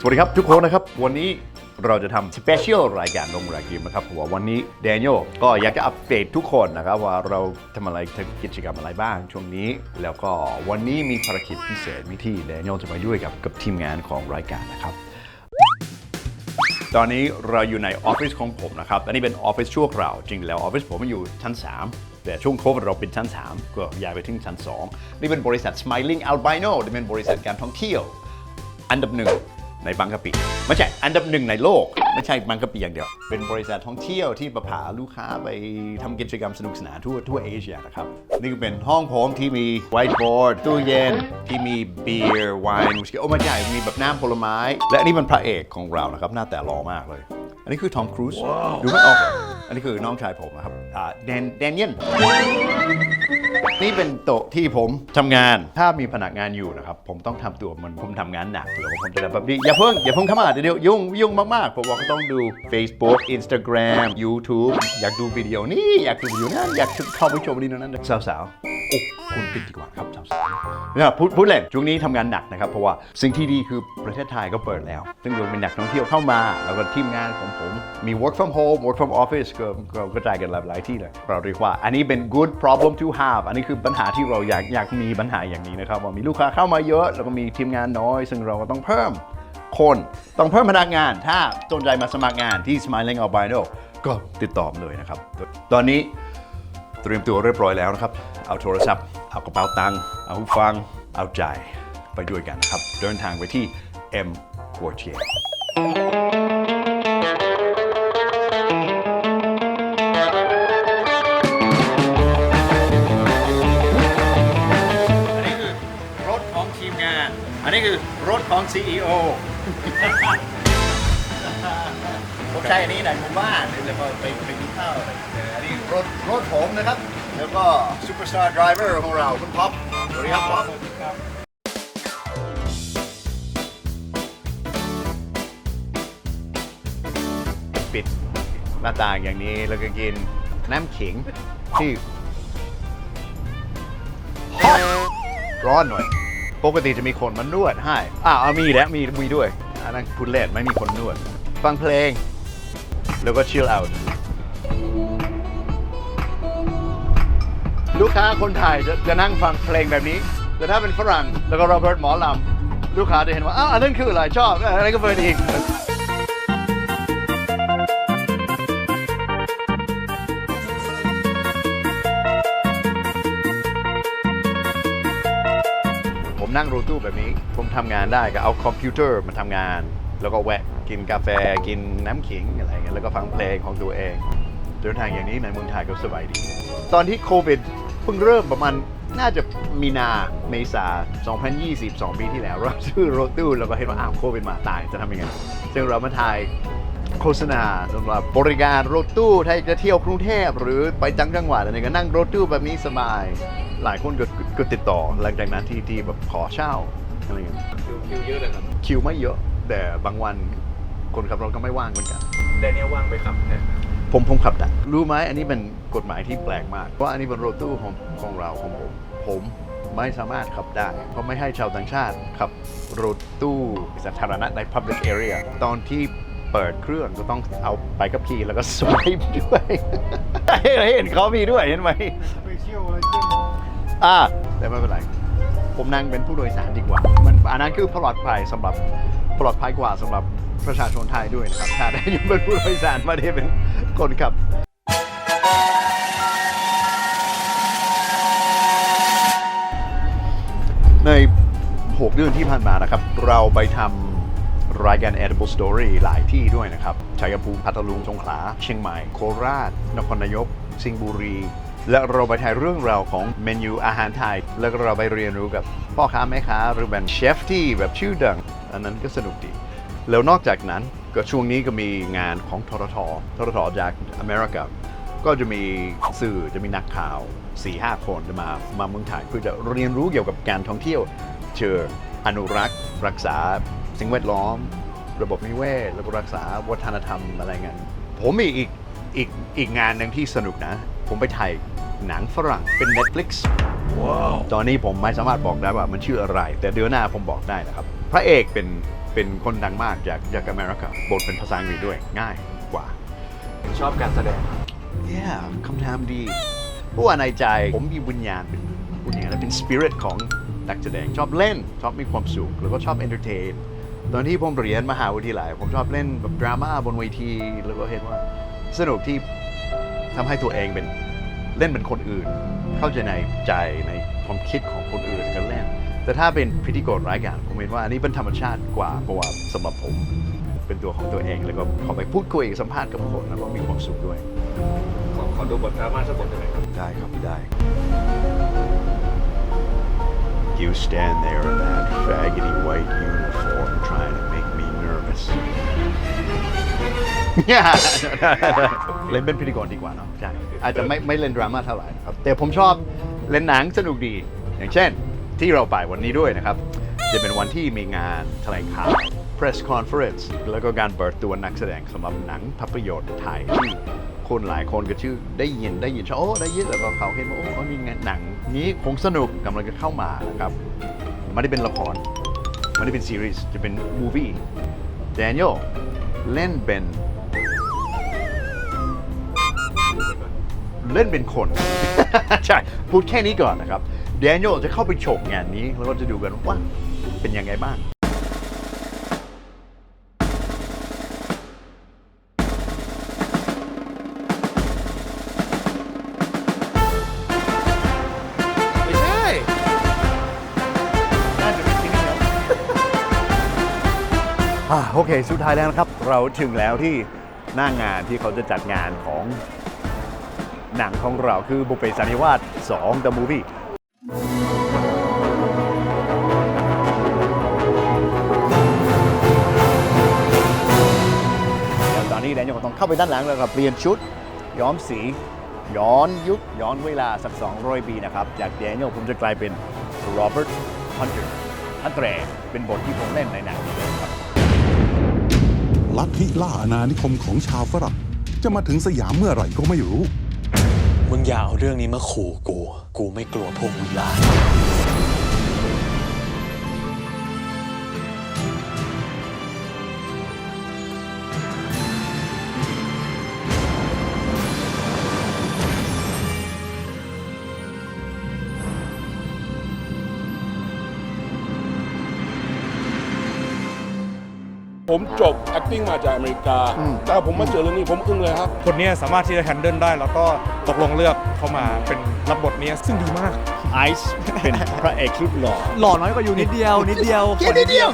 สวัสดีครับทุกคนนะครับ วันนี้เราจะทำสเปเชียลรายการลงรายการนะครับเพราะว่าวันนี้แดเนียลก็อยากจะอัปเดตทุกคนนะครับ ว่าเราทำอะไรทำกิจกรรมอะไรบ้างช่วงนี้ แล้วก็วันนี้มีภารกิจพิเศษมีที่แดเนียลจะไปด้วยกับกับทีมงานของรายการนะครับ ตอนนี้เราอยู่ในออฟฟิศของผมนะครับอันนี้เป็นออฟฟิศชั่วคราวจริงแล้วออฟฟิศผมอยู่ชั้น 3แต่ช่วงโควิดเราเป็นชั้น 3 ก็ย้ายไปถึงชั้น 2 นี่เป็นบริษัท Smiling Albino นี่เป็นบริษัทการท่องเที่ยว อันดับหนึ่ง ในบางกะปิไม่ใช่อันดับหนึ่งในโลก ไม่ใช่บางกะปิอย่างเดียว เป็นบริษัทท่องเที่ยวที่ประพาลูกค้าไปทำกิจกรรมสนุกสนานทั่วทั่วเอเชียนะครับ นี่ก็เป็นห้องผมที่มีไวท์บอร์ดตู้เย็นที่มีเบียร์ไวน์โอ้ไม่ใช่มีแบบน้ำผลไม้ และอันนี้มันพระเอกของเรานะครับ หน้าแต่หล่อมากเลย อันนี้คือทอมครูซดูไม่ออกเหรออันนี้คือน้องชายผมนะครับอ่าแดนแดเนียน นี่เป็นโต๊ะที่ผมทำงาน ถ้ามีพนักงานอยู่นะครับ ผมต้องทำตัวเหมันผมทำงานหนักแล้วผมจะแบบนี้อย่าเพิ่ง อย่าเพิ่งเข้ามาเดี๋ยวยุ่งยุ่งมากๆ ผมบอกก็ต้องดู Facebook Instagram YouTube อยากดูวิดีโอนี่อยากดูวิดีโอนั้นอยากเข้าไปชมวิดีโอนั้นสาวๆโอ้คุณปิดดีกว่าครับสาวๆเนี่ยพูดพูดเล่นช่วงนี้ทำงานหนักนะครับ เพราะว่าสิ่งที่ดีคือประเทศไทยก็เปิดแล้ว ซึ่งเราเป็นนักท่องเที่ยวเข้ามา แล้วก็ทีมงานของผมมี work from home work from office ก็ก็กระจายกันหลายที่เลยเราเรียกว่าอันนี้เป็น good problem to have อันนี้คือปัญหาที่เราอยากอยากมีปัญหาอย่างนี้นะครับว่ามีลูกค้าเข้ามาเยอะ แล้วก็มีทีมงานน้อย ซึ่งเราก็ต้องเพิ่มคนต้องเพิ่มพนักงาน ถ้าสนใจมาสมัครงานที่ Smiling Albino ก็ติดต่อมเลยนะครับ ตอนนี้เตรียมตัวเรียบร้อยแล้วนะครับ เอาโทรศัพท์ เอากระเป๋าตังค์เอาหูฟัง เอาใจไปด้วยกันนะครับ เดินทางไปที่ M Quartier ทีมงาน อันนี้คือรถของ CEO ผมใช้อันนี้ในหมู่บ้านแล้วก็ไปไปกินข้าวอะไรอันนี้รถรถผมนะครับ แล้วก็ซูเปอร์สตาร์ดรเวอร์ของเราคุณท็อปสวัสดีครับท็อปปิดหน้าต่างอย่างนี้แล้วก็กินน้ำขิงที่ร้อนหน่อย ปกติจะมีคนมานวดให้อ้าวเอามีแล้วมีมีด้วยอันนั้นคุณเล่นไม่มีคนนวด ฟังเพลง แล้วก็ chill out ลูกค้าคนไทยจะจะนั่งฟังเพลงแบบนี้ แต่ถ้าเป็นฝรั่งแล้วก็โรเบิร์ตหมอลำ ลูกค้าจะเห็นว่า อ้าวอันนั้นคืออะไรชอบเอออันนั้นก็เปิดอีก นั่งรถตู้แบบนี้ ผมทำงานได้ก็เอาคอมพิวเตอร์มาทำงาน แล้วก็แวะกินกาแฟกินน้ำขิงอะไรเงี้ยแล้วก็ฟังเพลงของตัวเอง เดินทางอย่างนี้ในเมืองไทยก็สบายดี ตอนที่โควิดเพิ่งเริ่มประมาณน่าจะมีนาเมษา 2022ปีที่แล้ว เราซื้อรถตู้แล้วก็เห็นว่าอ้าวโควิดมาตายจะทำยังไงซึ่งเรามาถ่ายโฆษณาสำหรับบริการรถตู้ถ้าจะเที่ยวกรุงเทพหรือไปจังจังหวัดอะไรก็นั่งรถตู้แบบนี้สบาย หลายคนก็ก็ติดต่อหลังจากนั้นที่ที่แบบขอเช่าอะไรอย่างเงี้ยคิวคิวเยอะเลยครับคิวไม่เยอะ แต่บางวันคนขับรถก็ไม่ว่างเหมือนกัน แดเนียลว่างไปขับแทนผมผมขับได้รู้ไหมอันนี้เป็นกฎหมายที่แปลกมากเพราะอันนี้เป็นรถตู้ของของเราของผมผมไม่สามารถขับได้ เพราะไม่ให้ชาวต่างชาติขับรถตู้สาธารณะใน public area ตอนที่เปิดเครื่องก็ต้องเอาไปกับขี่แล้วก็สวายด้วย เห็นเขามีด้วยเห็นไหม ไปเที่ยวอะไรขึ้น อ่าแต่ไม่เป็นไร ผมนั่งเป็นผู้โดยสารดีกว่า มันอันนั้นคือปลอดภัยสำหรับปลอดภัยกว่าสำหรับประชาชนไทยด้วยนะครับ ถ้าได้อยู่เป็นผู้โดยสารมาได้เป็นคนขับใน 6 เดือนที่ผ่านมานะครับ เราไปทำรายการ Edible Story หลายที่ด้วยนะครับชัยภูมิพัทลุงสงขลา เชียงใหม่ โคราช นครนายก สิงห์บุรี และเราไปถ่ายเรื่องราวของเมนูอาหารไทย แล้วก็เราไปเรียนรู้กับพ่อค้าแม่ค้าหรือเป็นเชฟที่แบบชื่อดัง อันนั้นก็สนุกดี แล้วนอกจากนั้นก็ช่วงนี้ก็มีงานของทรททรทจากอเมริกาก็จะมีสื่อจะมีนักข่าว4-5คนจะมามาเมืองไทยเพื่อจะเรียนรู้เกี่ยวกับการท่องเที่ยว เชิงอนุรักษ์ รักษาสิ่งแวดล้อม ระบบนิเวศแล้วก็รักษาวัฒนธรรมอะไรเงี้ยผมมีอีกอีกอีกงานหนึ่งที่สนุกนะ ผมไปถ่ายหนังฝรั่งเป็น Netflix ตอนนี้ผมไม่สามารถบอกได้ว่ามันชื่ออะไร แต่เดือนหน้าผมบอกได้นะครับ พระเอกเป็นเป็นคนดังมากจากจากอเมริกาบทเป็นภาษาอังกฤษด้วยง่ายกว่า ชอบการแสดง yeah คำถามดีเพราะว่าในใจผมมีวิญญาณเป็นวิญญาณและเป็นสปิริตของนักแสดงชอบเล่น ชอบมีความสุขแล้วก็ชอบเอนเตอร์เทนตอนที่ผมเรียนมหาวิทยาลัยผมชอบเล่นแบบดราม่าบนเวทีแล้วก็เห็นว่าสนุกที่ ทำให้ตัวเองเป็นเล่นเป็นคนอื่น เข้าใจในใจในความคิดของคนอื่นกันเล่น แต่ถ้าเป็นพิธีกรรายการผมเห็นว่าอันนี้เป็นธรรมชาติกว่าเพราะว่าสำหรับผมเป็นตัวของตัวเอง แล้วก็เข้าไปพูดคุยสัมภาษณ์กับคนแล้วก็มีความสุขด้วย ขอขอดูบทดราม่าสักบทได้ไหมครับ ได้ครับได้ You stand there in that faggoty white uniform เล่นเป็นพิธีกรดีกว่าเนาะใช่อาจจะไม่ไม่เล่นดราม่าเท่าไหร่ครับแต่ผมชอบเล่นหนังสนุกดี อย่างเช่น ที่เราไปวันนี้ด้วยนะครับ จะเป็นวันที่มีงานแถลงข่าว press conference แล้วก็การเปิดตัวนักแสดงสำหรับหนังภาพยนตร์ไทยที่คนหลายคนก็ชื่อได้ยินได้ยินชอบโอ้ได้ยินแล้วก็เขาเห็นว่าโอ้เขามีงานหนังนี้คงสนุกกำลังจะเข้ามานะครับไม่ได้เป็นละครไม่ได้เป็นซีรีส์จะเป็นมูวี่แดเนียลเล่นเป็น เล่นเป็นคน ใช่ พูดแค่นี้ก่อนนะครับแดเนียลจะเข้าไปชมงานนี้ แล้วก็จะดูกันว่าเป็นยังไงบ้างไม่ใช่น่าจะเป็นที่นี่แล้วอ่าโอเค สุดท้ายแล้วนะครับ เราถึงแล้วที่หน้างานที่เขาจะจัดงานของ หนังของเราคือบุเพสันนิวาส2 The Movie แล้วตอนนี้แดนยังต้องเข้าไปด้านหลังแล้วครับเปลี่ยนชุด ย้อมสี ย้อนยุค ย้อนเวลาสัก 200 ปีนะครับ จากแดเนียลผมจะกลายเป็นโรเบิร์ตฮันเตอร์ฮันเตอร์เป็นบทที่ผมเล่นในหนังนี้เลยครับลัทธิล่าอาณานิคมของชาวฝรั่งจะมาถึงสยามเมื่อไหร่ก็ไม่รู้ มึงอย่าเอาเรื่องนี้มาขู่กู กูไม่กลัวพวกวิญญา ผมจบ acting มาจากอเมริกาแต่ผมมาเจอเรื่องนี้ผมอึ้งเลยครับ คนเนี้ยสามารถที่จะแฮนเดิลได้ แล้วก็ตกลงเลือกเข้ามาเป็นรับบทเนี้ยซึ่งดีมาก ไอซ์เป็นพระเอกชุดหล่อหล่อน้อยกว่าอยู่นิดเดียว นิดเดียวแค่นิดเดียว